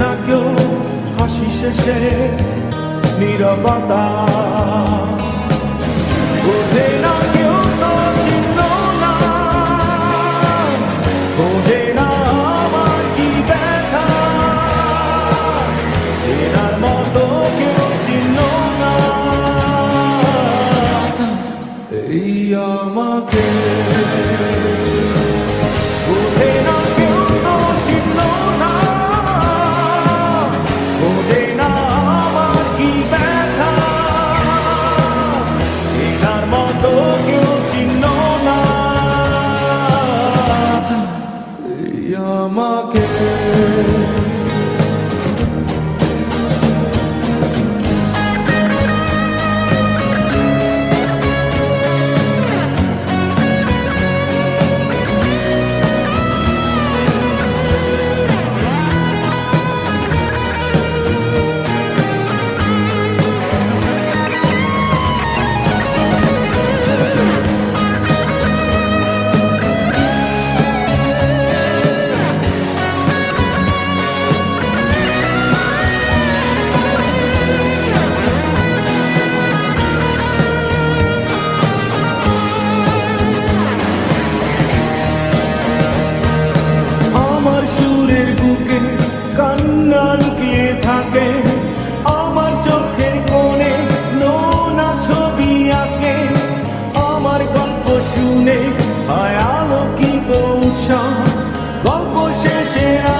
নাকেও হাসি শেষে নিরবতা। বোঝে না কেউ তো চিহ্ন না। বোঝে না আমার কি ব্যথা। চেনার মতো কেউ চিহ্ন না। এই আমাকে সর্বশেষের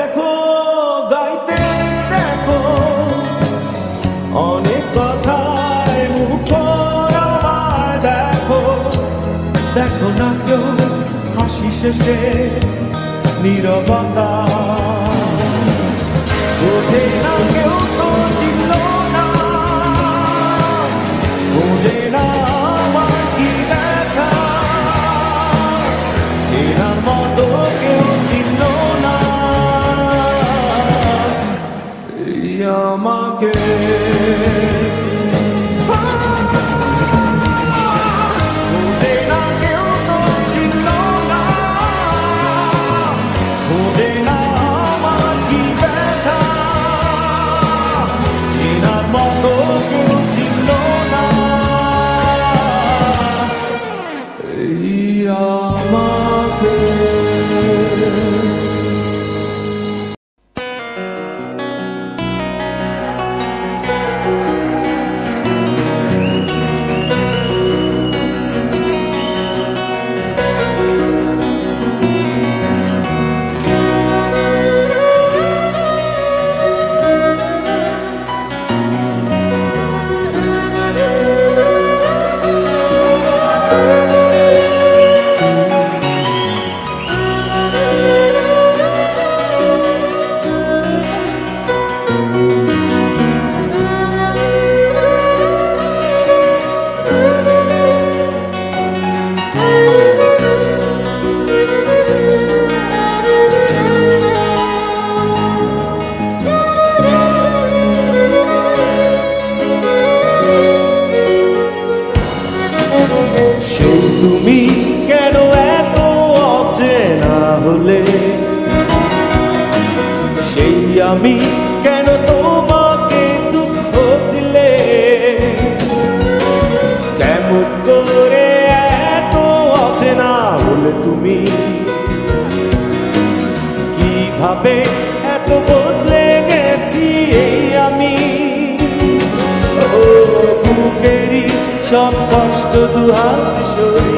ডাকেও হাসি শেষে নীরবতা। বোঝে না কেউ Shop wash to do how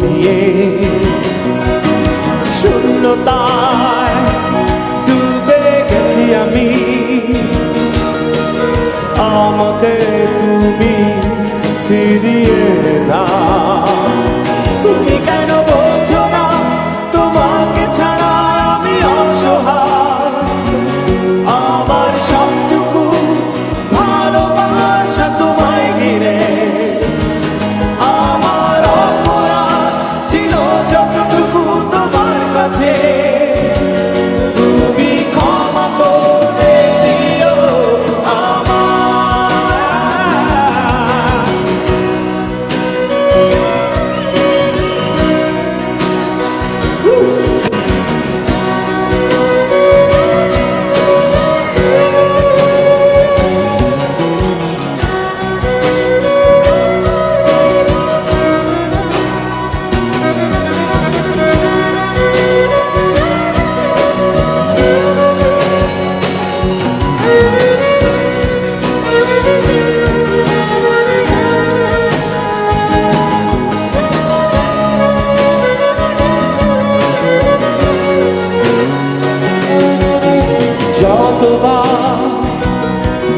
নিয়ে শূন্যতায় ডুবে গেছি আমি। আমাকে তুমি ফিরিয়ে না তুমি কেন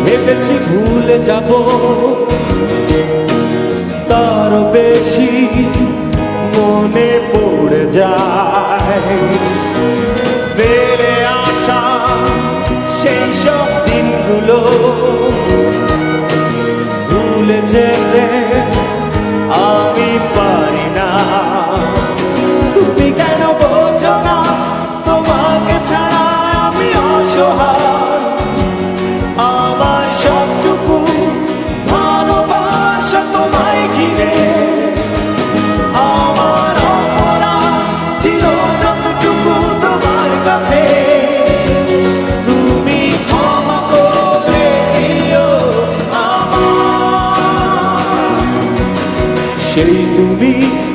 ভেবেছি ভুলে যাব। তার বেশি মনে পড়ে যায়। আসা সেই সব দিনগুলো ভুলে যেতে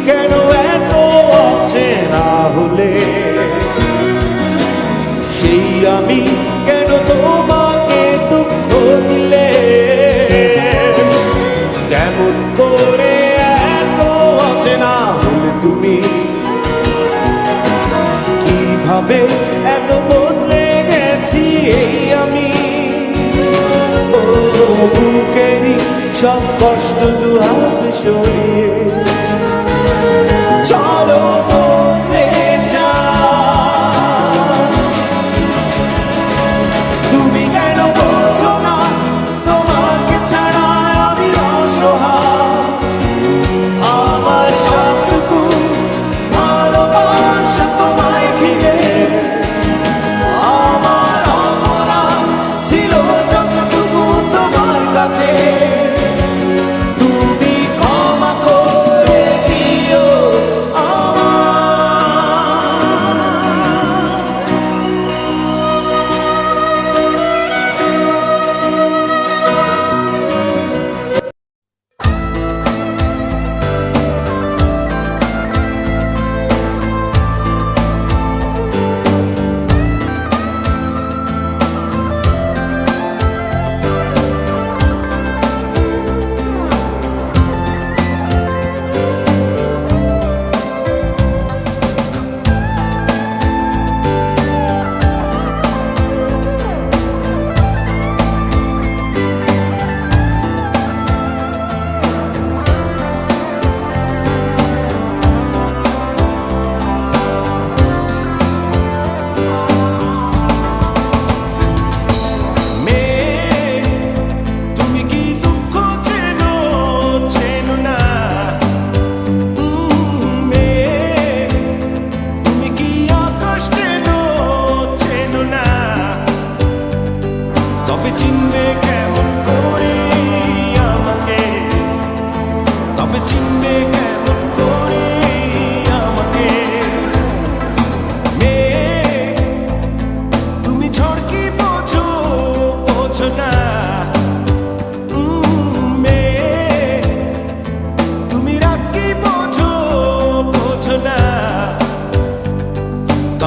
কেন এত অচেনা হলে? সেই আমি কেন তোমাকে দুঃখ দিলে? কেমন করে এত অচেনা হলে তুমি? কীভাবে এত বদলে গেছি এই আমি? বুকেরই সব কষ্ট দু হাত সরিয়ে Charlie.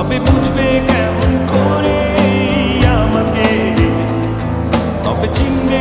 তবে বুঝবে কেমন করে আমাকে। তবে চিনবে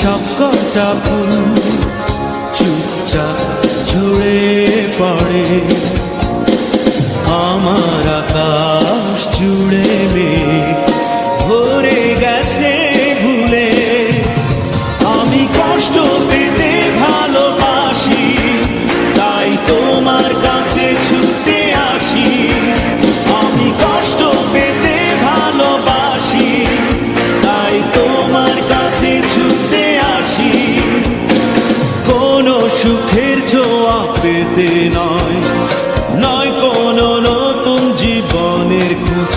সবকটা ফুল চুপচাপ ঝরে পড়ে। আমার আকাশ জুড়ে মেয়ে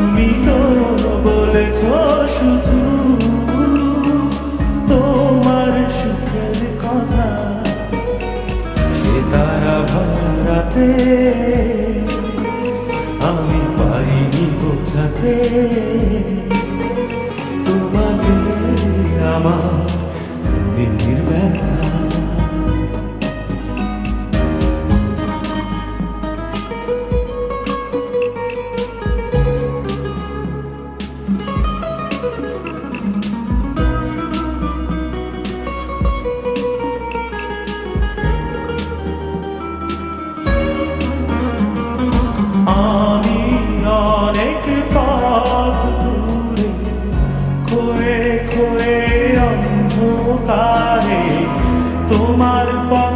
তুমি তো বলেছ শুধু তোমার সুখের কথা। সে তারা ভরাতে পারে তোমার পা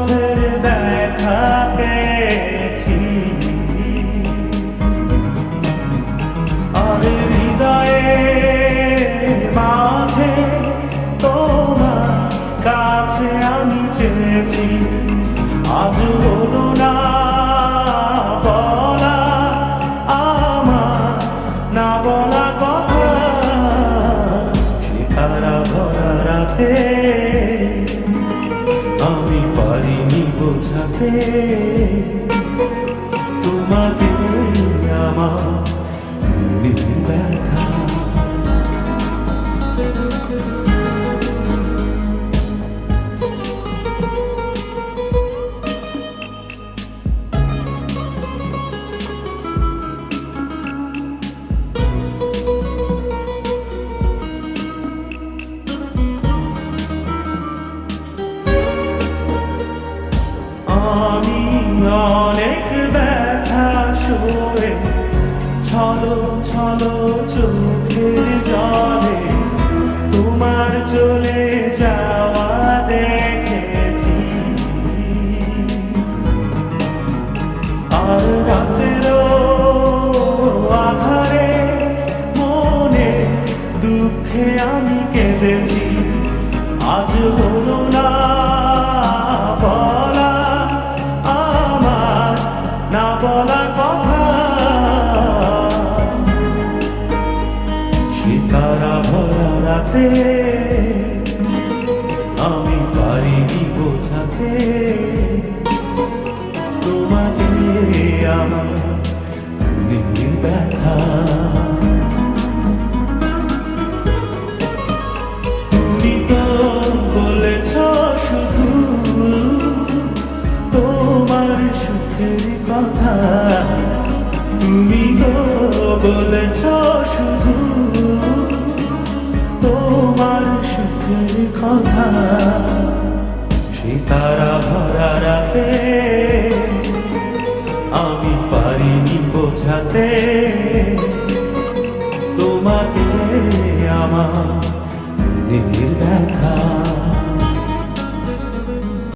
তারা ভরা রাতে আমি পারিনি বোঝাতে। তোমাকে আমার দুনির ব্যথা। রাতে তোমাকে আমার নির্ব্যথা